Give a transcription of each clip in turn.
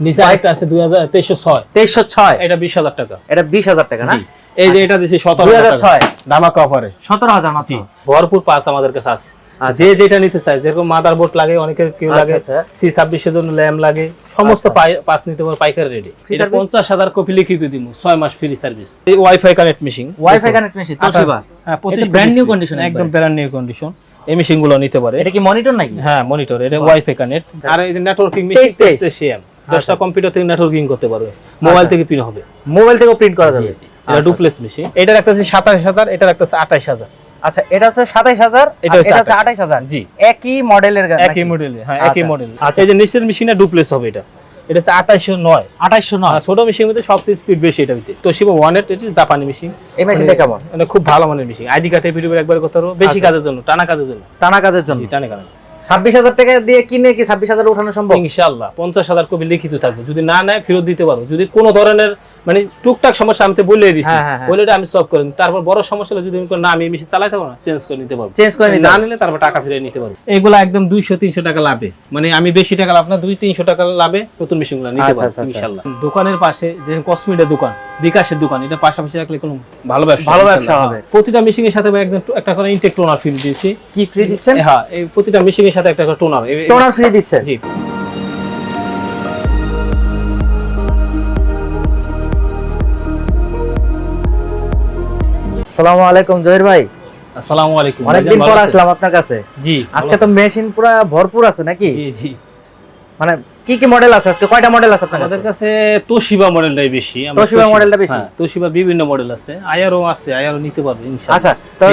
নিচে আরেকটা আছে দুই হাজার তেইশশো ছয়। তেইশশো ছয়। এটা বিশ হাজার টাকা। এটা বিশ হাজার টাকা না? এই যে এটা ছয়। ধামাকা অফারে। সতেরো হাজার মাত্র। ভরপুর পাস আমাদের কাছে আছে। আচ্ছা। যে যেটা নিতে চায় যেরকম মাদার বোর্ড লাগে অনেকের কেউ আচ্ছা, লাগে আচ্ছা। সি ছাব্বিশের জন্য ল্যাম্প লাগে সমস্ত পাস নিতে পারো পাইকারি রেডি এটা? পঞ্চাশ হাজার কপি লিখিত দিব ছয় মাস ফ্রি সার্ভিস এই wifi connect machine wifi connect machine হ্যাঁ এটা brand new condition একদম। ব্র্যান্ড নিউ কন্ডিশন এই মেশিনগুলো নিতে পারে। এটা কি মনিটর নাকি? হ্যাঁ মনিটর এটা ওয়াইফাই কানেক্ট আর এই যে নেটওয়ার্কিং মেশিন দশটা কম্পিউটার থেকে নেটওয়ার্কিং করতে পারবে। মোবাইল থেকে পিন হবে। মোবাইল থেকেও প্রিন্ট করা যাবে। এটা ডুপ্লেস মেশিন এটার একটা আছে সাতাশ হাজার এটার একটা আছে আঠাশ হাজার। আচ্ছা এটা হচ্ছে সাতাইশ হাজার এটা হচ্ছে হচ্ছে আঠাইশ। হাজার। জি। একই মডেলের একই মডেলে হ্যাঁ একই আচ্ছা। মডেল আচ্ছা। এই যে নিচের মেশিনটা ডুপ্লেস হবে এটা। এটা হচ্ছে আঠাশশো নয়। আঠাইশশো নয়। ছোট মেশিনের মধ্যে সবচেয়ে স্পিড বেশি এটা ভিতরে। তো তোশিবা ওয়ান এট এটি জাপানি মেশিন এই মেশিনটা কেমন? এটা খুব ভালো মানের মেশিন আইডি কার্ডে ভিডিও একবার করতে পারব বেশি আচ্ছা। কাজের জন্য টানা কাজের জন্য। টানা কাজের জন্য। টানে কাজের ছাব্বিশ হাজার টাকা দিয়ে কিনে কি ছাব্বিশ হাজার উঠানো সম্ভব? ইনশাল্লাহ পঞ্চাশ হাজার কপি লিখিত থাকবে। যদি না নেয়, ফেরত দিতে পারো যদি কোনো ধরনের মানে টুকটাক সমস্যা আমি তো বলে দিছি। হ্যাঁ, হ্যাঁ, হ্যাঁ। বলে আমি সলভ করে তারপর বড় সমস্যা হলে যদি না আমি মেশিন চালাতে পারব না চেঞ্জ করে নিতে পারব। চেঞ্জ করে নিতে না নিলে তারপর টাকা ফিরে নিতে পারব। এগুলো একদম দুইশো তিনশো টাকা লাভে। মানে আমি বেশি টাকা লাভ না দুই তিনশো টাকা লাভে নতুন মেশিনগুলো নিতে আচ্ছা, পারব আচ্ছা, আচ্ছা। ইনশাআল্লাহ দোকানের পাশে যে কসমেটের দোকান বিকাশের দোকান এটা পাশাপাশি রাখলে কোনো ভালো ব্যবসা ভালো ব্যবসা হবে। প্রতিটা মেশিনের সাথে একদম একটা করে ইনটেক টোনার ফ্রি দিয়েছি। কি ফ্রি দিচ্ছেন? হ্যাঁ এই প্রতিটা মেশিনের সাথে একটা করে টোনার টোনার ফ্রি দিচ্ছেন? জি। আসসালামু আলাইকুম জহির ভাই। আসসালামু আলাইকুম। অনেকদিন পর আসলাম আপনার কাছে। জি আজকে তো মেশিন পুরো ভরপুর আছে নাকি? জি জি। মানে কি কি মডেল আছে? আজকে কয়টা মডেল আছে আপনার আমাদের কাছে? তোশিবা মডেলটাই বেশি। তোশিবা মডেলটা বেশি? হ্যাঁ, তোশিবা বিভিন্ন মডেল আছে। আছে নিতে পারবে ইনশাআল্লাহ। আচ্ছা তো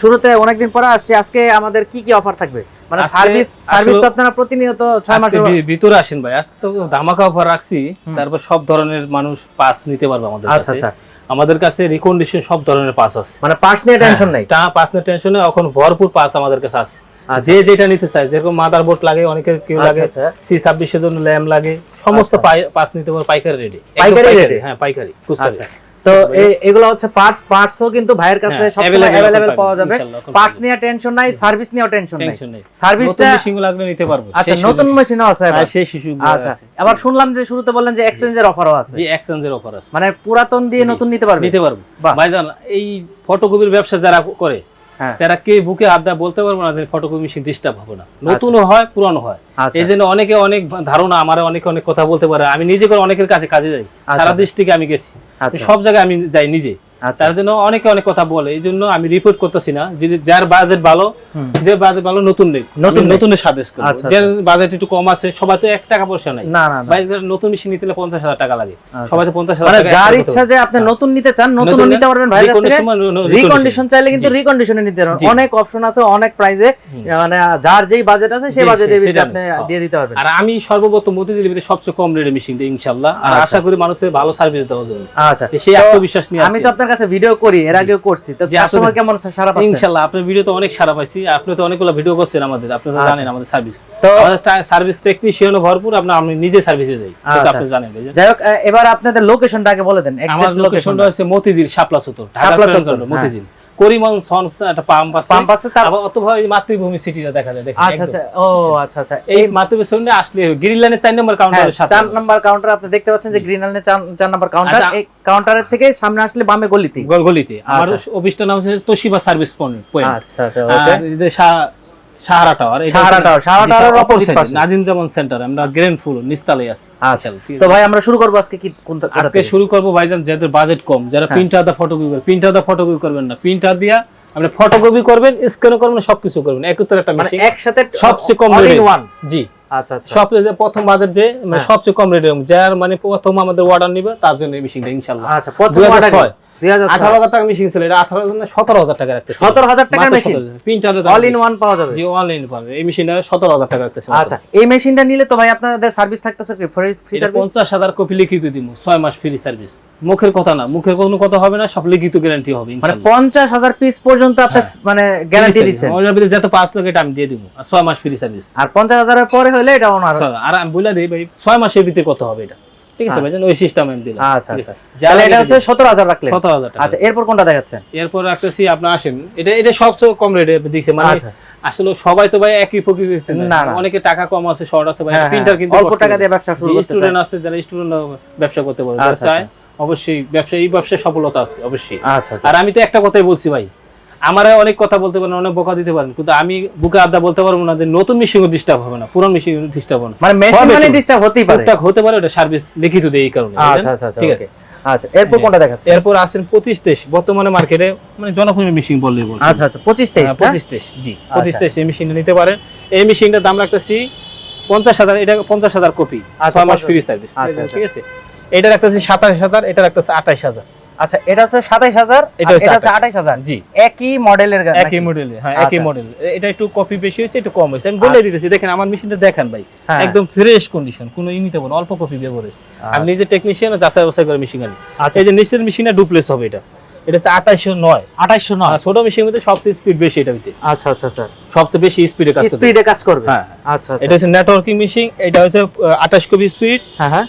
শুরুতে অনেকদিন পরে আসছি। আজকে আমাদের কি কি অফার থাকবে? মানে সার্ভিস সার্ভিস তো আপনারা প্রতিনিয়ত ছয় মাসের ভিতরে আসেন ভাই। আজকে তো ধামাকা অফার রাখছি। তারপর সব ধরনের মানুষ পাস নিতে পারবে আমাদের আচ্ছা, আচ্ছা। আমাদের কাছে রিকন্ডিশন সব ধরনের পাস আছে। মানে পাস নিয়ে টেনশন নাই? টা পাস নিয়ে টেনশন নাই এখন ভরপুর পাস আমাদের কাছে আছে। আচ্ছা। যে যেটা নিতে চায় যেরকম মাদার বোর্ড লাগে অনেকের কেউ আচ্ছা, লাগে আচ্ছা। সি ছাব্বিশের জন্য ল্যাম্প লাগে সমস্ত পাস নিতে পারে পাইকারি রেডি পাইকারি রেডি হ্যাঁ পাইকারি আচ্ছা। তো এ- এগুলো হচ্ছে পার্টস পার্টসও কিন্তু ভাইয়ের কাছে হ্যাঁ, সব available अवेलेबल এখন পাওয়া পাবেন, যাবে ইনশাআল্লাহ, এখন পার্টস পাবেন। নিয়ে টেনশন নাই সার্ভিস নিয়েও টেনশন নাই টেনশন নেই সার্ভিসটা নতুন মেশিন লাগলে নিতে পারবো আচ্ছা সেই নতুন সুযোগ- মেশিনও আছে এবার? হ্যাঁ, সেই শিশু আচ্ছা আবার শুনলাম যে শুরুতে বললেন যে এক্সচেঞ্জের অফারও আছে জি এক্সচেঞ্জের অফার আছে মানে পুরাতন দিয়ে নতুন নিতে পারবে নিতে পারবো বাহ। ভাইজান এই ফটোকপির ব্যবসা যারা করে হ্যাঁ তারা কে বুকে হাত দেয় বলতে পারব না ফটোকপি মেশিন ডিস্টার্ব হবে না। নতুনও হয় পুরানো হয়। আচ্ছা। এই জন্য অনেকে অনেক ধারণা আমার অনেকে অনেক কথা বলতে পারে। আমি নিজে করে অনেকের কাছে কাজে যাই। সারা সারা থেকে আমি গেছি। আচ্ছা। সব জায়গায় আমি যাই নিজে। আচ্ছা তার জন্য অনেকে অনেক কথা বলে এই জন্য আমি রিপোর্ট করতেছি না। যদি যার বাজেট ভালো যে বাজেট ভালো নতুন নেই। নতুন নতুনের সাজেস্ট করব। আচ্ছা, যার বাজেট একটু কম আছে সবাই তো এক টাকা পয়সা নাই। না না বাইশ নতুন মেশিন নিতে পঞ্চাশ হাজার টাকা লাগে। আচ্ছা। সবাই তো পঞ্চাশ হাজার মানে যার ইচ্ছা যে আপনি নতুন নিতে চান নতুন নিতে পারবেন থেকে recondition মানে রিকন্ডিশন চাইলে কিন্তু রিকন্ডিশনে নিতে পারবেন। অনেক অপশন আছে অনেক প্রাইজে মানে যার যেই বাজেট আছে সেই বাজেটের ভিতরে আপনি হ্যাঁ। দিয়ে দিতে পারবেন। আর আমি সর্বপ্রথম মতিঝিলের ভিতরে সবচেয়ে কম রেটে মেশিন দিই ইনশাল্লাহ। আর আচ্ছা। আশা করি মানুষের ভালো সার্ভিস দেওয়ার জন্য। আচ্ছা। সেই আত্মবিশ্বাস নিয়ে আমি। তো আপনার কাছে ভিডিও করি এর আগেও করছি। তো কাস্টমার কেমন সারা পাচ্ছেন ইনশাআল্লাহ আপনার ভিডিও তো অনেক সারা পাইছি। আপনি তো অনেকগুলো ভিডিও করছেন আমাদের আপনি তো আচ্ছা। জানেন আমাদের সার্ভিস তো সার্ভিস টেকনিশিয়ানও ভরপুর আপনি আপনি নিজে সার্ভিসে যাই। আচ্ছা। আপনি জানেন যাই হোক এবার আপনাদের লোকেশনটা আগে বলে দেন এক্সাক্ট লোকেশনটা লোকেশনটা হচ্ছে মতিঝিল শাপলা চত্বর শাপলা চত্বর, মতিঝিল। করিমন সন্স একটা পাম্প আছে। পাম্প আছে তার অত ভাই মাতৃভূমি সিটিটা দেখা যায় দেখেন আচ্ছা আচ্ছা ও আচ্ছা আচ্ছা। এই মাতৃভূমি সামনে আসলে গ্রিন লাইনের চার নম্বর কাউন্টারের সাথে। 4 নম্বর কাউন্টার আপনি দেখতে পাচ্ছেন যে গ্রিন লাইনের চার নাম্বার কাউন্টার আচ্ছা। এই কাউন্টারের থেকে সামনে আসলে বামে গলিতে গলিতে আমার আচ্ছা। অফিসটার নাম হচ্ছে তোশিবা সার্ভিস পয়েন্ট আচ্ছা আচ্ছা okay Sahara tower Sahara tower, Sahara ji, টাওয়ারের তার opposite opposite, পাশে। নাজিম সেন্টার আমরা গ্র্যান্ড ফুল নিস্তালে আছি। আচ্ছা তো ভাই আমরা শুরু করব আজকে কি কোন আজকে শুরু করব ভাইজান যাদের বাজেট কম যারা। প্রিন্টার দা ফটোকপি করবেন প্রিন্টার দা ফটোকপি করবেন না প্রিন্টার দিয়া আপনি ফটোকপি করবেন স্ক্যানও করবেন সবকিছু করবেন একত্রে একটা মানে একসাথে সবচেয়ে কম রেটে জি। আচ্ছা আচ্ছা। সব প্রথম বাজেট যে মানে হ্যাঁ। সবচেয়ে কম রেটে যার মানে প্রথম আমাদের অর্ডার নিবে তার জন্য এই মেশিনটা ইনশাআল্লাহ। আচ্ছা প্রথম 2006 order কি? 2006 আঠারো হাজার টাকা মেশিন ছিল এটা আঠারো হাজার সতেরো হাজার টাকা রাখতে 17,000 টাকার মেশিন? প্রিন্টারের অল ইন ওয়ান পাওয়া যাবে? জি অনলাইন পাবে। এই মেশিনটা সতেরো হাজার টাকা রাখতেছে আচ্ছা এই মেশিনটা নিলে তো ভাই আপনাদের সার্ভিস থাকতেছে ফ্রি ফ্রি সার্ভিস পঞ্চাশ হাজার কপি লিখিত দিব ছয় মাস ফ্রি সার্ভিস মুখের কথা না মুখের কোনো কথা হবে না সব লিখিত গ্যারান্টি হবে মানে পঞ্চাশ হাজার পিস পর্যন্ত আপনি হ্যাঁ। মানে গ্যারান্টি দিচ্ছেন। ভিতরে যত পাঁচ লাগে এটা আমি দিয়ে দিব। আর ছয় মাস ফ্রি সার্ভিস আর পঞ্চাশ হাজারের পরে হলে এটা ওনার আর আমি বলে দিই ভাই ছয় মাসের ভিতরে কত হবে এটা? ঠিক আছে ভাইজান ওই সিস্টেম আমি দিলাম আচ্ছা আচ্ছা। তাহলে এটা হচ্ছে সতেরো হাজার রাখলেন। সতেরো হাজার টাকা। আচ্ছা এরপর কোনটা দেখাচ্ছেন? এরপর রাখতেছি আপনার আসেন। এটা এটা সবচেয়ে কম রেটে দিচ্ছে মানে আচ্ছা। আসলে সবাই তো ভাই একই না, না। অনেকে টাকা কম আছে শর্ট আছে ভাই। হ্যাঁ, হ্যাঁ, প্রিন্টার কিন্তু অল্প টাকা দিয়ে ব্যবসা শুরু করতে। স্টুডেন্ট আছে যারা স্টুডেন্ট ব্যবসা করতে পারে আচ্ছা, চায় অবশ্যই ব্যবসা এই ব্যবসায় সফলতা আছে অবশ্যই। আচ্ছা আচ্ছা। আর আমি তো একটা কথাই বলছি ভাই আমার অনেক কথা বলতে পারেন অনেক বোকা দিতে পারেন কিন্তু আমি বুকে আড্ডা বলতে পারব না যে নতুন মেশিন ডিস্টার্ব হবে না পুরান মেশিন ডিস্টার্ব হবে না। মানে মেশিন মানে ডিস্টার্ব হতেই পারে। টুকটাক হতে পারে ওটা সার্ভিস লিখিত দেয় এই কারণে আচ্ছা আচ্ছা আচ্ছা ঠিক আছে? আচ্ছা এরপর কোনটা দেখাচ্ছেন? এরপর আসেন পঁচিশ তেইশ বর্তমানে মার্কেটে মানে জনপ্রিয় মেশিন বললে বলছি। আচ্ছা আচ্ছা পঁচিশ তেইশ হ্যাঁ, না? পঁচিশ তেইশ জি পঁচিশ আচ্ছা। তেইশ এই মেশিনটা নিতে পারেন। এই মেশিনটার দাম রাখতেছি পঞ্চাশ হাজার এটা পঞ্চাশ হাজার কপি আচ্ছা, মাস ফ্রি সার্ভিস আচ্ছা, ঠিক আছে? এটা রাখতেছি সাতাশ হাজার এটা রাখতেছি আঠাশ হাজার। আচ্ছা এটা হচ্ছে সাতাইশ হাজার এটা হচ্ছে এটা হচ্ছে আঠাইশ হাজার। জি। একই মডেলের গান একই মডেল হ্যাঁ একই আচ্ছা। মডেল এটা একটু কপি বেশি হয়েছে একটু কম হয়েছে। আমি বলে দিতেছি দেখেন আমার মেশিনটা দেখেন ভাই। হ্যাঁ। একদম ফ্রেশ কন্ডিশন কোনো ই নিতে পারব অল্প কপি ব্যবহারে আমি নিজে টেকনিশিয়ান যাচাই বাছাই করে মেশিন আনি। আচ্ছা। এই যে নিচের মেশিনটা ডুপ্লেস হবে এটা। এটা হচ্ছে আঠাশশো নয়। নয়। ছোট মেশিনের মধ্যে সবচেয়ে স্পিড বেশি এটা ভিতরে। আচ্ছা আচ্ছা আচ্ছা। সবচেয়ে বেশি স্পিডে কাজ স্পিডে কাজ করবে। হ্যাঁ আচ্ছা আচ্ছা। এটা হচ্ছে নেটওয়ার্কিং মেশিন এটা হচ্ছে আঠাশ কপি স্পিড হ্যাঁ হ্যাঁ।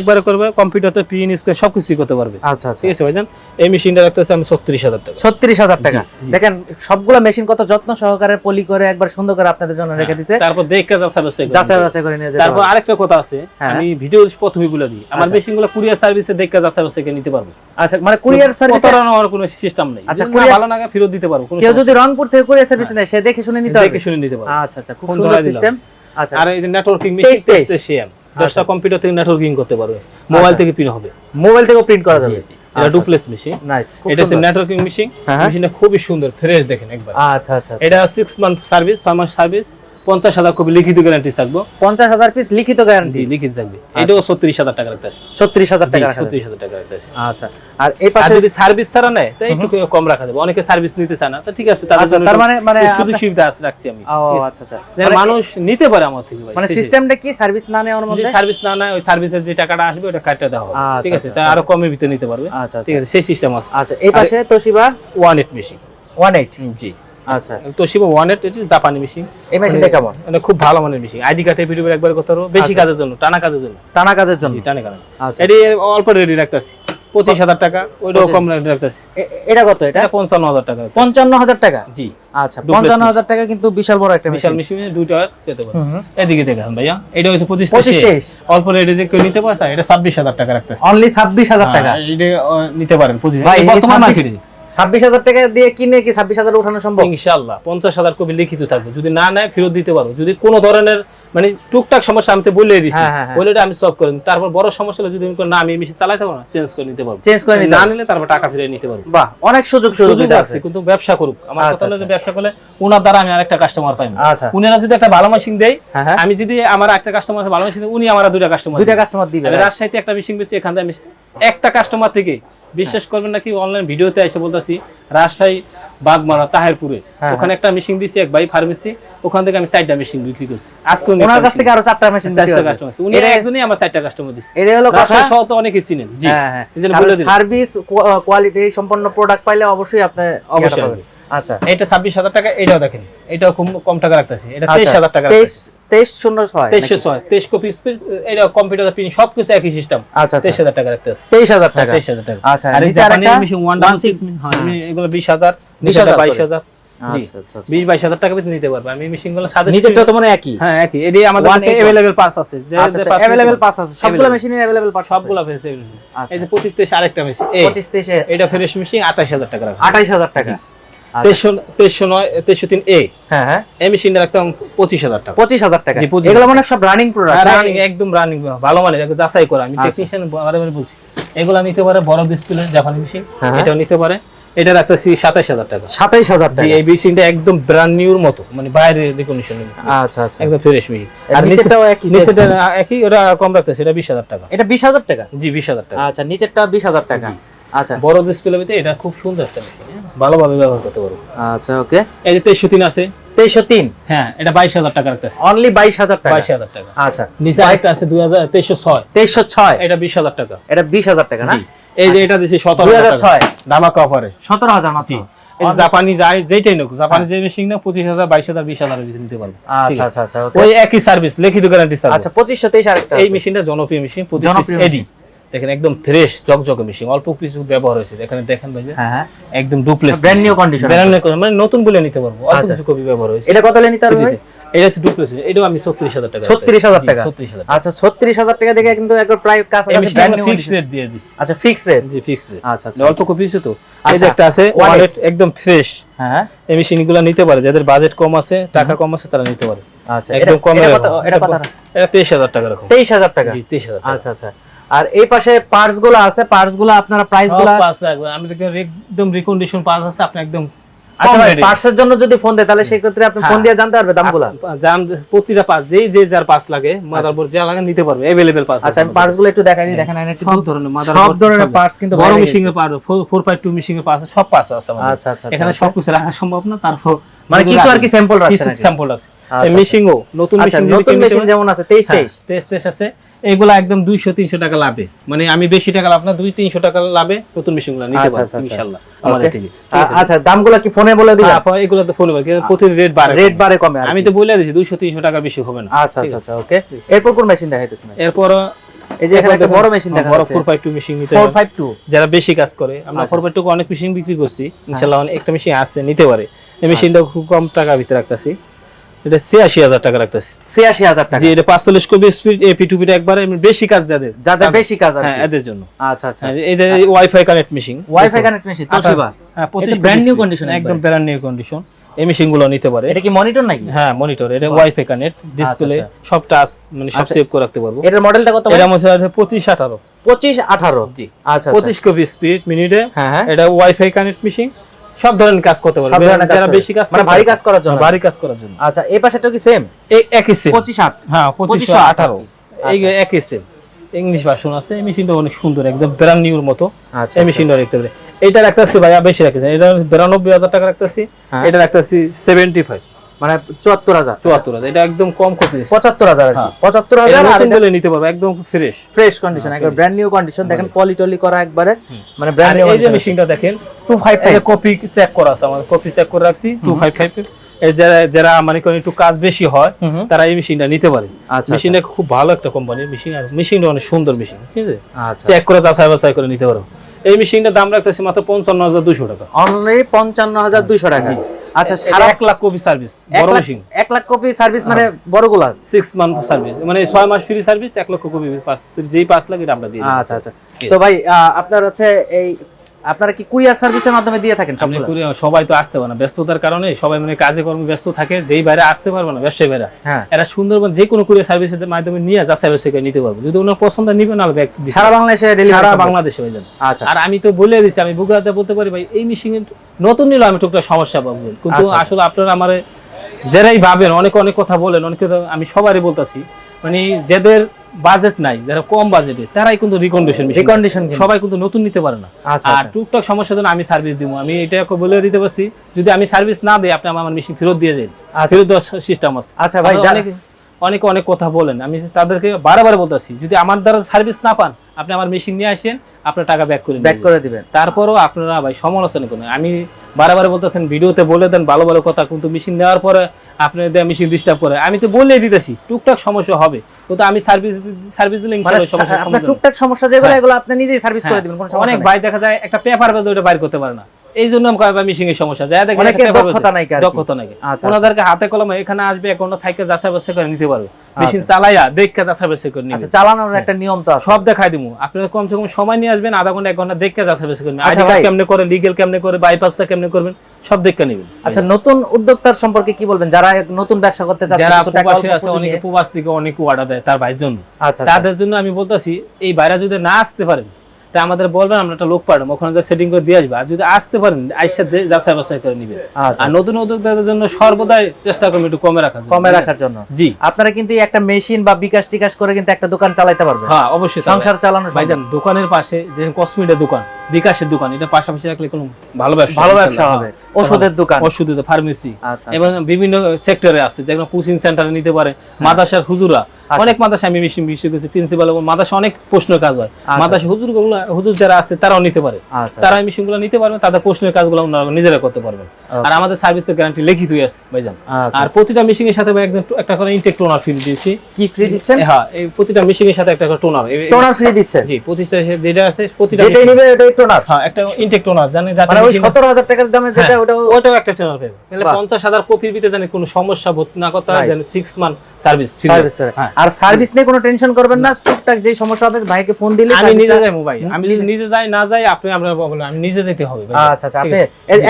একবারে করবে কম্পিউটারতে পিন স্ক্রিন সব করতে পারবে। আচ্ছা আচ্ছা। ঠিক আছে ভাইজান? এই মেশিনটা রাখতেছে আমি ছত্রিশ হাজার টাকা। ছত্রিশ হাজার টাকা। দেখেন সবগুলো মেশিন কত যত্ন সহকারে পলি করে একবার সুন্দর করে আপনাদের জন্য রেখে দিছে। তারপর দেখে যাচাই বাছাই করে যাচাই বাছাই করে নিয়ে তারপর আরেকটা কথা আছে হ্যাঁ। আমি ভিডিও প্রথমে বলে দিই। আমার আচ্ছা। মেশিনগুলো কুরিয়ার সার্ভিসে দেখে যাচাই বাছাই করে নিতে পারব। আচ্ছা মানে কুরিয়ার সার্ভিস হওয়ার কোনো সিস্টেম নেই। আচ্ছা, ভালো না ফেরত দিতে পারব কেউ যদি রংপুর থেকে কুরিয়ার সার্ভিস নেয় সে দেখে শুনে নিতে। হবে দেখে শুনে নিতে পারব। আচ্ছা আচ্ছা খুব সুন্দর সিস্টেম আচ্ছা। আর এই যে নেটওয়ার্কিং মেশিন তেইশ। সেম দশটা আচ্ছা। কম্পিউটার থেকে নেটওয়ার্কিং করতে পারবে। মোবাইল থেকে পিন হবে। মোবাইল থেকেও প্রিন্ট করা যাবে। এটা আচ্ছা, ডুপ্লেস মেশিন নাইস এটা হচ্ছে নেটওয়ার্কিং মেশিন হ্যাঁ, হ্যাঁ। মেশিনটা খুবই সুন্দর ফ্রেশ দেখেন একবার। আচ্ছা আচ্ছা এটা সিক্স মান্থ সার্ভিস ছয় মাস সার্ভিস পঞ্চাশ হাজার কপি লিখিত গ্যারান্টি থাকব। পঞ্চাশ হাজার পিস লিখিত গ্যারান্টি লিখিত থাকবে। এটাও ছত্রিশ হাজার টাকা রাখতে আছে। ছত্রিশ হাজার টাকা ছত্রিশ হাজার টাকা রাখতে আছে। আচ্ছা আর এই পাশে যদি সার্ভিস ছাড়া নেয় তাই একটু কম রাখা যাবে। অনেকে সার্ভিস নিতে চায় না তো ঠিক আছে আচ্ছা, তার মানে- মানে শুধু সুবিধা আছে রাখছি আমি। ও আচ্ছা আচ্ছা। মানে- মানুষ নিতে পারে আমার থেকে মানে সিস্টেমটা কি? সার্ভিস না নেওয়ার মধ্যে? সার্ভিস না নেয় ওই সার্ভিসের যে টাকাটা আসবে ওটা কাটতে দেওয়া হবে। আচ্ছা, ঠিক আছে তাই আরও কমের ভিতরে নিতে পারবে। আচ্ছা ঠিক আছে সেই সিস্টেম আছে। আচ্ছা এই পাশে Toshiba one eight machine one eight জি। আচ্ছা। তোশিবা ওয়ান এইট এটি জাপানি মেশিন এই মেশিনটা কেমন? মানে খুব ভালো মানের মেশিন আইডি কার্ডে ভিডিও একবার করতে পারব বেশি আচ্ছা। কাজের জন্য টানা কাজের জন্য। টানা কাজের জন্য? টানে কাজ আচ্ছা। এটি অল্প রেডি রাখতেছি পঁচিশ হাজার টাকা ওইটাও পঁচিশ। কম রেডি রাখতেছি। এটা কত এটা? এটা পঞ্চান্ন হাজার টাকা। পঞ্চান্ন হাজার টাকা? জি। আচ্ছা পঞ্চান্ন হাজার টাকা কিন্তু বিশাল বড় একটা বিশাল মেশিন দুইটা পেতে পারো। এদিকে দেখেন ভাইয়া এটা হচ্ছে পঁচিশ পঁচিশ অল্প রেডি যে কেউ নিতে পারে এটা ছাব্বিশ হাজার টাকা রাখতেছে। অনলি ছাব্বিশ হাজার টাকা। হ্যাঁ, এটা নিতে পারেন পঁচিশ বর্তমান মার্কেটে ছাব্বিশ হাজার টাকা দিয়ে কিনে কি ছাব্বিশ হাজার উঠানো সম্ভব? ইনশাল্লাহ পঞ্চাশ হাজার কপি লিখিত থাকবে। যদি না নেয়, ফেরত দিতে পারো যদি কোনো ধরনের মানে টুকটাক সমস্যা আমি তো বলে দিছি। হ্যাঁ, হ্যাঁ, হ্যাঁ। বলে আমি সলভ করে। তারপর বড় সমস্যা হলে যদি আমি না আমি মেশিন চালাতে পারব না চেঞ্জ করে নিতে পারব। চেঞ্জ করে নিতে না নিলে তারপর টাকা ফিরে নিতে পারব। বাহ অনেক সুযোগ সুযোগ সুবিধা আছে কিন্তু ব্যবসা করুক। আমার আচ্ছা, কথা হলো যে আচ্ছা। ব্যবসা করলে ওনার দ্বারা আমি আরেকটা কাস্টমার পাই। না আচ্ছা। উনারা যদি একটা ভালো মেশিন দেয় আমি যদি আমার একটা কাস্টমার ভালো মেশিন উনি আমার দুইটা কাস্টমার দুইটা কাস্টমার দিবে আমি রাজশাহীতে একটা মেশিন বেশি এখান থেকে একটা কাস্টমার থেকে বিশ্বাস করবেন নাকি অনলাইন ভিডিওতে এসে বলতেছি রাজশাহী বাগমারা তাহেরপুরে। হ্যাঁ, ওখানে একটা মেশিন দিছি এক ভাই ফার্মেসি ওখান থেকে আমি চারটা মেশিন বিক্রি করছি। আজকে ওনার কাছ থেকে আরও চারটা মেশিন চারটা কাস্টমার উনি একজনই আমার চারটা কাস্টমার দিচ্ছে এটা হলো কথা সহ তো অনেকে চিনেন। জি হ্যাঁ হ্যাঁ। সার্ভিস কোয়ালিটি সম্পন্ন প্রোডাক্ট পাইলে অবশ্যই আপনি অবশ্যই আচ্ছা। এটা ছাব্বিশ হাজার টাকা এটাও দেখেন। এটাও খুব কম টাকা রাখতেছি। এটা তেইশ হাজার টাকা তেইশ তেইশ শূন্য ছয় তেইশশো ছয় তেইশ কপি স্পিড এটা কম্পিউটার পিন সবকিছু একই সিস্টেম আচ্ছা তেইশ হাজার টাকা রাখতেছি। তেইশ হাজার টাকা। তেইশ হাজার টাকা। আর এই নিচে জাপানি আরেকটা? মেশিন ওয়ান 1.6 সিক্স এগুলো বিশ হাজার। বিশ হাজার বাইশ হাজার। জি। বিশ বাইশ হাজার টাকা পেতে নিতে পারবে। আমি মেশিনগুলো সাথে নিচেরটা তো একই? হ্যাঁ একই। এটি আমাদের কাছে অ্যাভেলেবেল পাস আছে। যে যে pass অ্যাভেলেবেল পাস আছে সবগুলো মেশিনের অ্যাভেলেবেল পাস সবগুলো ফেসে। এই যে পঁচিশ তেইশ আরেকটা মেশিন পঁচিশ তেইশে। এটা ফ্রেশ মেশিন আঠাশ হাজার টাকা রাখা হাজার টাকা। তেইশশো তেইশশো নয় তেইশশো তিন এ এই মেশিনটা রাখতাম পঁচিশ হাজার টাকা। পঁচিশ হাজার টাকা। জি, 25,000 এগুলো মানে সব রানিং রানিং একদম রানিং ভালো মানের। যাচাই করা। আমি। টেকনিশিয়ান বলছি। এগুলো নিতে পারে বড় ডিসপ্লে জাপানি মেশিন। এটাও নিতে পারে। এটা রাখতেছি সাতাইশ হাজার টাকা। সাতাইশ হাজার টাকা। এই মেশিনটা একদম ব্র্যান্ড নিউর মতো মানে বাইরে রিকন্ডিশন আচ্ছা আচ্ছা। একদম ফ্রেশ মেশিন আর নিচেরটাও একই? নিচেরটা একই ওটা কম রাখতেছি এটা বিশ হাজার টাকা। এটা বিশ হাজার টাকা? জি বিশ হাজার টাকা। আচ্ছা নিচেরটা বিশ হাজার টাকা। আচ্ছা। বড় ডিসপ্লে এটা খুব সুন্দর একটা মেশিন ভালোভাবে ব্যবহার করতে পারব। আচ্ছা ওকে এই যে তেইশশো তিন আছে। তেইশশো তিন? হ্যাঁ এটা বাইশ হাজার টাকা রাখতেছে। অনলি বাইশ হাজার টাকা? বাইশ হাজার টাকা। আচ্ছা। নিচে আরেকটা আছে দুই হাজার তেইশশো ছয়। তেইশশো ছয়? এটা বিশ হাজার টাকা। এটা বিশ হাজার টাকা না? এই যে এটা দিছি সতেরো হাজার হাজার ছয়? ধামাকা অফারে। সতেরো হাজার মাত্র। জি। এই যে জাপানি যাই যেটাই নোক জাপানি যে মেশিন না পঁচিশ হাজার বাইশ হাজার বিশ হাজার নিতে পারব। আচ্ছা আচ্ছা আচ্ছা ওই একই সার্ভিস লিখিত গ্যারান্টি সার্ভিস আচ্ছা পঁচিশশো তেইশ আরেকটা এই মেশিনটা জনপ্রিয় মেশিন পঁচিশ এডি। দেখেন একদম ফ্রেশ জকজকে মেশিন অল্প কিছু ব্যবহার হয়েছে। এখানে দেখেন ভাই হ্যাঁ হ্যাঁ। একদম duplex Brand new condition brand new মানে নতুন বলে নিতে পারব। অল্প আচ্ছা। কিছু কপি ব্যবহার হয়েছে। এটা কত নিতে পারবে ভাই? এটা হচ্ছে ডুপ্লেক্স এটাও আমি ছত্রিশ হাজার টাকা ছত্রিশ হাজার টাকা। ছত্রিশ হাজার আচ্ছা ছত্রিশ হাজার টাকা দেখে কিন্তু একবার প্রায় এই কাছাকাছি machine brand new fix rate দিয়ে দিছি আচ্ছা ফিক্স রেট জি ফিক্স রেট আচ্ছা আচ্ছা। অল্প কপি আছে তো। এই আচ্ছা, যে একটা আছে ওয়ালেট একদম ফ্রেশ হ্যাঁ এই মেশিনগুলো নিতে পারে। যাদের বাজেট কম আছে টাকা কম আছে তারা নিতে পারে। আচ্ছা একদম কম এটা কত এটা কত? এটা তেইশ হাজার টাকা রাখো তেইশ হাজার টাকা? জি তেইশ হাজার টাকা। আচ্ছা আচ্ছা। আর এই পাশে পার্টস গুলো আছে পার্টস গুলো আপনারা প্রাইস গুলো সব পাঁচ রাখবো। আমি দেখি একদম রিকন্ডিশন পাস আছে আপনি একদম আচ্ছা কম ভাই rate এ। পার্টসের জন্য যদি ফোন দেয় তাহলে সেই ক্ষেত্রে আপনি ফোন হ্যাঁ। দিয়ে জানতে পারবে দামগুলো জাম প্রতিটা পাস যেই যে যার পাস লাগে মাদারবোর্ড যা লাগে নিতে পারবে अवेलेबल পাস আচ্ছা আমি পার্টস গুলো একটু দেখাই দিই দেখেন এখানে সব ধরনের সব মাদারবোর্ড ধরনের parts কিন্তু বড় বাইরে মেশিং গেছে। এর পার্ট 452 মেশিং এর পাস সব পাস আছে আমাদের আচ্ছা আচ্ছা এখানে আচ্ছা, সবকিছু রাখা সম্ভব না তারপর মানে কিছু আর কি স্যাম্পল রাখছেন কিছু নাকি? স্যাম্পল আছে আচ্ছা, মেশিংও নতুন আচ্ছা মেশিং নতুন মেশিন যেমন আছে 23 23 তেইশ তেইশ আছে এগুলা একদম দুইশো তিনশো টাকা লাভে। মানে আমি বেশি টাকা লাভ না দুই তিনশো টাকা লাভে নতুন মেশিনগুলা নিতে আচ্ছা, পারব আচ্ছা, আচ্ছা। ইনশাল্লাহ আমাদের থেকে আচ্ছা দামগুলো কি ফোনে বলে দিবেন? তারপর এগুলো তো ফোন প্রতি রেট বাড়ে রেট বাড়ে কমে আমি তো বলে দিয়েছি দুইশো তিনশো টাকা বেশি হবে না। আচ্ছা আচ্ছা ওকে এরপর কোন মেশিন দেখাইতেছেন এরপর এই যে এখানে একটা বড় মেশিন দেখা যাচ্ছে ফোর ফাইভ টু মেশিন নিতে হবে। 452 যারা বেশি কাজ করে আমরা আচ্ছা। ফোর ফাইভ টু অনেক মেশিন বিক্রি করছি। ইনশাল্লাহ অনেক- একটা মেশিন আছে নিতে পারে। এই মেশিনটা খুব কম টাকা ভিতরে রাখতেছি। এটা ছিয়াশি হাজার টাকা রাখতেছি। 86000 টাকা। এটা পাঁচচল্লিশ কবি স্পিড এপি টু পিটা একবারে বেশি কাজ যাদের যাদের বেশি কাজ হ্যাঁ এদের জন্য। আচ্ছা আচ্ছা। এই wifi connect machine wifi connect machine Toshiba হ্যাঁ এটা brand new condition একদম ব্র্যান্ড নিউ কন্ডিশন এই মেশিনগুলো নিতে পারে। এটা কি মনিটর নাকি? হ্যাঁ মনিটর এটা ওয়াইফাই কানেক্ট ডিসপ্লে আচ্ছা। সব টাচ মানে সব আচ্ছা। সেভ করে রাখতে পারব। এটার মডেলটা কত এটা মনে হয় পঁচিশ আঠারো। 25 18 জি। আচ্ছা আচ্ছা। পঁচিশ কপি স্পিড মিনিটে হ্যাঁ হ্যাঁ। এটা ওয়াইফাই কানেক্ট মেশিন সব ধরনের কাজ করতে পারবে। যারা বেশি কাজ মানে ভারী কাজ করার জন্য? মানে ভারী কাজ করার জন্য। আচ্ছা এই পাশেটা কি সেম একই সেম 25 8 হ্যাঁ 25 18 এই আচ্ছা। একই সেম ইংলিশ ভার্সন আছে। মেশিনটা অনেক সুন্দর একদম ব্র্যান্ড নিউর মতো। আচ্ছা এই আচ্ছা। মেশিনটা দেখতে পারে। এটা রাখতেছি ভাইয়া বেশি রাখতেছি এটা 92000 টাকা রাখতেছি। হ্যাঁ। এটা রাখতেছি 75 মানে চুয়াত্তর হাজার। চুয়াত্তর হাজার এটা একদম কম খরচ পঁচাত্তর হাজার পঁচাত্তর হাজার আর হ্যাঁ। নিতে একদম ফ্রেশ ফ্রেশ কন্ডিশন একবার ব্র্যান্ড নিউ কন্ডিশন দেখেন করা একবারে মানে ব্র্যান্ড নিউ এই যে মেশিনটা দেখেন two five five copy check করা আছে আমাদের কপি চেক করে রাখছি যারা যারা মানে একটু কাজ বেশি হয় তারা এই মেশিনটা নিতে পারে। আচ্ছা, আচ্ছা। মেশিনটা খুব ভালো একটা কোম্পানির মেশিন আর মেশিনটা অনেক সুন্দর মেশিন ঠিক আছে? আচ্ছা, চেক করে যাচাই বাছাই করে নিতে পারো। এই মেশিনটার দাম রাখতেছি মাত্র পঞ্চান্ন হাজার দুশো টাকা। অনলি পঞ্চান্ন হাজার দুশো টাকা। আচ্ছা সারা সারা এক লাখ কপি সার্ভিস বড় lakh machine 1 lakh copy service মানে বড়গুলা? সিক্স মান্থ সার্ভিস মানে ছয় মাস ফ্রি সার্ভিস এক লক্ষ কপি পাঁচ যেই পাঁচ লাগে আমরা দিই। আচ্ছা আচ্ছা। তো ভাই আহ, আপনার হচ্ছে এই আপনারা কি কুরিয়ার সার্ভিসের মাধ্যমে দিয়ে থাকেন আপনি কুরিয়ার সবাই তো আসতে পারে না। ব্যস্ততার কারণে সবাই মানে কাজে কর্মে ব্যস্ত থাকে যেই বাইরে আসতে পারবে না ব্যবসায়ী বাইরে। হ্যাঁ। এরা সুন্দরবন যে কোনো কুরিয়ার সার্ভিসের মাধ্যমে নিয়ে যাচাই বাছাই করে নিতে পারব। যদি ওনার পছন্দ নিবে না ব্যাগ সারা বাংলাদেশে সারা বাংলাদেশে হয়ে যাবে। আচ্ছা। আর আমি তো বলে দিচ্ছি আমি বুকাতে বলতে পারি ভাই এই মেশিন নতুন নিলে আমি টুকটাক সমস্যা পাবো। কিন্তু আচ্ছা, আচ্ছা। আসলে আপনারা আমার যারাই ভাবেন অনেক অনেক কথা বলেন অনেক আমি সবারই বলতাছি। মানে যাদের বাজেট নাই যারা কম বাজেটে তারাই কিন্তু রিকন্ডিশন রিকন্ডিশন সবাই কিন্তু নতুন নিতে পারে না। আচ্ছা আর আচ্ছা। টুকটাক সমস্যার জন্য আমি সার্ভিস দিব আমি এটা বলে দিতে পারছি যদি আমি সার্ভিস না দিই আপনি আমার মেশিন ফেরত দিয়ে দেন। আচ্ছা। ফেরত দেওয়ার সিস্টেম আছে। আচ্ছা ভাই, অনেকে অনেকে অনেক কথা বলেন। আমি তাদেরকে বারবার বলতেছি যদি আমার দ্বারা সার্ভিস না পান আপনি আমার মেশিন নিয়ে আসেন আপনার টাকা ব্যাক করে ব্যাক করে দিবেন। তারপরও আপনারা ভাই সমালোচনা করেন আমি বারবার বলতেছেন ভিডিওতে বলে দেন ভালো ভালো কথা কিন্তু মেশিন নেওয়ার পরে আপনি মেশিন ডিস্টার্ব করে আমি তো বলেই দিতেছি টুকটাক সমস্যা হবে কিন্তু আমি সার্ভিস সার্ভিস দিলে মানে সমস্যা। টুকটাক সমস্যা যেগুলো হ্যাঁ। এগুলো আপনি নিজেই সার্ভিস করে দিবেন কোনো সমস্যা অনেক। ভাই দেখা যায় একটা পেপার বেদ ওটা বাইর করতে পারে না এই জন্য আমি কয়েকবার মিশিং এর সমস্যা যায় দেখেন অনেকের দক্ষতা নাই আর কি। দক্ষতা নাই। আচ্ছা, ওনাদেরকে হাতে কলমে এখানে আসবে ঘণ্টা থাইকে যাচাই বাছাই করে নিতে পারবে। মেশিন আচ্ছা। চালাইয়া দেখে যাচাই বাছাই করে নিবে। আচ্ছা চালানোর একটা নিয়ম তো আছে। সব দেখাই দিমু। আপনারা কমসে কম সময় নিয়ে আসবেন আধা ঘণ্টা এক ঘণ্টা দেখে যাচাই বাছাই করবেন। আচ্ছা আইডি ভাই। কেমনে করে লিগেল কেমনে করে বাইপাসটা কেমনে করবেন সব দেখে নেবেন। আচ্ছা নতুন উদ্যোক্তার সম্পর্কে কি বলবেন? যারা নতুন ব্যবসা করতে চাচ্ছে যারা প্রবাসী আছে অনেকে। প্রবাস থেকে অনেক অর্ডার দেয় তার ভাইয়ের জন্য। আচ্ছা আচ্ছা। তাদের জন্য আমি বলতেছি এই বাইরে যদি না আসতে পারেন তা আমাদের বলবেন আমরা একটা লোক পাঠাবো ওখানে যা সেটিং করে দিয়ে আসবে। আর যদি আসতে পারেন আইসা যাচাই বাছাই করে নিবেন আচ্ছা আর নতুন উদ্যোক্তাদের জন্য সর্বদাই চেষ্টা করবেন একটু কমে রাখার কমে রাখার জন্য। জি। আপনারা কিন্তু একটা মেশিন বা বিকাশ টিকাশ করে কিন্তু একটা দোকান চালাইতে পারবেন। হ্যাঁ অবশ্যই সংসার চালানো সম্ভব। ভাইজান দোকানের পাশে যে কসমেটিকের দোকান বিকাশের দোকান এটা পাশাপাশি রাখলে কোনো ভালো ব্যবসা ভালো ব্যবসা হবে। হ্যাঁ। ওষুধের দোকান। ওষুধের ফার্মেসি আচ্ছা এবং বিভিন্ন সেক্টরে আছে যেমন কোচিং সেন্টারে নিতে পারে। মাদ্রাসার হুজুরা অনেক মাদাসে আমি মেশিন বিক্রি করছি প্রিন্সিপাল এবং মাদাসে অনেক প্রশ্নের কাজ হয়। আচ্ছা। মাদাসে হুজুর হুজুর যারা আছে তারাও নিতে পারে। আচ্ছা। তারা এই মেশিনগুলো নিতে পারবে তাদের প্রশ্নের কাজগুলো ওনারা নিজেরা করতে পারবেন। আর আমাদের সার্ভিসের গ্যারান্টি লিখিতই আছে ভাইজান। আচ্ছা। আর প্রতিটা মেশিনের সাথে ভাই একদম একটা করে ইনটেক টোনার ফ্রি দিয়েছি। কি ফ্রি দিচ্ছেন? হ্যাঁ এই প্রতিটা মেশিনের সাথে একটা করে টোনার টোনার ফ্রি দিচ্ছেন? জি প্রতিটা যেটা আছে প্রতিটা machine- নেবে ওটাই টোনার হ্যাঁ একটা ইনটেক টোনার জানেন মানে ওই machine- সতেরো হাজার টাকার দামে যেটা হ্যাঁ, ওটাও ওটাও একটা টোনার পাবে তাহলে বাহ। পঞ্চাশ হাজার কপির ভিতরে জানি কোনো সমস্যা বোধ না করতে হয় Nice. জানি সিক্স মান্থ সার্ভিস সার্ভিস হ্যাঁ। আর সার্ভিস নিয়ে কোনো টেনশন করবেন না টুকটাক যে সমস্যা হবে ভাইকে ফোন দিলে আমি নিজে যাই মোবাইল আমি নিজে যাই না যাই আপনি আপনার বলেন আমি নিজে যেতে হবে আচ্ছা আচ্ছা আপনি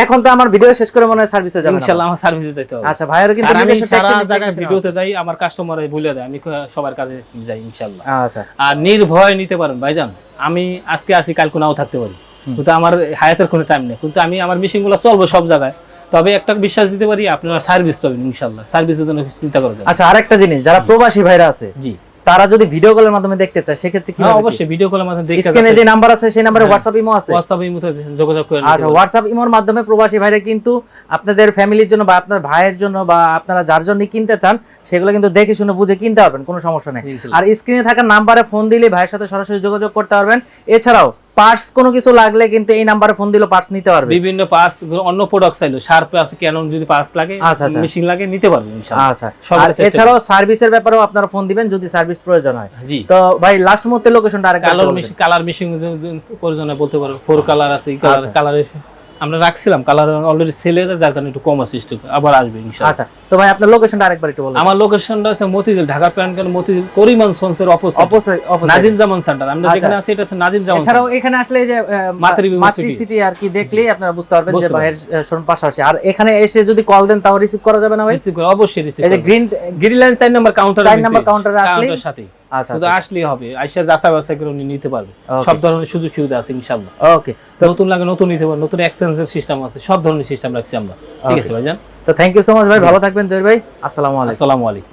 এখন তো আমার ভিডিও শেষ করে মনে হয় সার্ভিসে যাবেন ইনশাআল্লাহ আমার সার্ভিসে যেতে হবে। আচ্ছা ভাইয়ের কিন্তু আমি সারা জায়গায় ভিডিওতে যাই আমার কাস্টমার বলে দেয় আমি সবার কাজে যাই ইনশাআল্লাহ আচ্ছা। আর নির্ভয় নিতে পারেন ভাইজান। আমি আজকে আসি কালকে নাও থাকতে পারি। কিন্তু আমার হায়াতের কোনো টাইম নেই। কিন্তু আমি আমার মেশিনগুলো চলবো সব জায়গায়। তবে একটা বিশ্বাস দিতে পারি আপনারা সার্ভিস পাবেন ইনশাআল্লাহ। সার্ভিসের জন্য চিন্তা করবেন। আচ্ছা আরেকটা জিনিস যারা প্রবাসী ভাইরা আছে জি। তারা যদি ভিডিও কলের মাধ্যমে দেখতে চায় সেক্ষেত্রে কি হ্যাঁ অবশ্যই ভিডিও কলের মাধ্যমে দেখে স্ক্রিনে যে নাম্বার আছে সেই নাম্বারে হ্যাঁ। হোয়াটসঅ্যাপ ইমো আছে। হোয়াটসঅ্যাপে মতো যোগাযোগ করে নিতে আচ্ছা। হোয়াটসঅ্যাপ ইমোর মাধ্যমে প্রবাসী ভাইরা কিন্তু আপনাদের ফ্যামিলির জন্য বা আপনার ভাইয়ের জন্য বা আপনারা যার জন্য কিনতে চান সেগুলো কিন্তু দেখে শুনে বুঝে কিনতে পারবেন কোনো সমস্যা নেই। আর স্ক্রিনে থাকা নাম্বারে ফোন দিলে ভাইয়ের সাথে সরাসরি যোগাযোগ করতে পারবেন। এছাড়াও পার্টস কোনো কিছু লাগলে কিন্তু এই নাম্বারে ফোন দিলে পার্টস নিতে পারবে। বিভিন্ন পার্টস অন্য প্রোডাক্ট চাইলো শার্প আছে ক্যানন যদি পার্টস লাগে আচ্ছা, আচ্ছা। মেশিন লাগে নিতে পারবে ইনশাআল্লাহ আচ্ছা সব আর এছাড়াও সার্ভিসের ব্যাপারেও আপনারা ফোন দিবেন যদি সার্ভিস প্রয়োজন হয়। জি। তো ভাই লাস্ট মুহূর্তে লোকেশনটা আরেকটা কালার মেশিন কালার মেশিন প্রয়োজন বলতে পারো। ফোর কালার আছে কালার আচ্ছা। কালারে আমরা রাখছিলাম কালার অলরেডি সেল হয়ে যায় যার কারণে একটু কম আছে স্টক আবার আসবে ইনশাআল্লাহ। আচ্ছা তো ভাই আপনার লোকেশনটা আরেকবার একটু বলুন। আমার লোকেশনটা আছে মতিঝিল ঢাকা প্যান কার্ড মতিঝিল করিমান সন্সের opposite opposite opposite Nazim Zaman centre আমরা আচ্ছা। যেখানে আছি এটা আছে নাজিম জামান এছাড়াও এখানে আসলে যে মাতৃ। মাতৃসিটি আর কি দেখলেই আপনারা বুঝতে পারবেন যে ভাইয়ের শোরুম পাশাপাশি। আর এখানে এসে যদি কল দেন তাও রিসিভ করা যাবে না ভাই? রিসিভ করে অবশ্যই রিসিভ এই যে গ্রিন গ্রিন লাইন চার নাম্বার কাউন্টার চার নাম্বার কাউন্টারে আসলেই সাথে আচ্ছা শুধু আসলেই হবে। আইসা যাচাই বাছাই করে উনি নিতে পারবে। সব ধরনের সুযোগ সুবিধা আছে ইনশাআল্লাহ। ওকে নতুন লাগে নতুন নিতে পারবে নতুন এক্সচেঞ্জের সিস্টেম আছে সব ধরনের সিস্টেম রাখছি আমরা। ঠিক আছে ভাইজান? তো থ্যাংক ইউ সো মাচ ভাই ভালো থাকবেন জয়ের ভাই। আসসালাম আলাইকুম। আসসালামু আলাইকুম।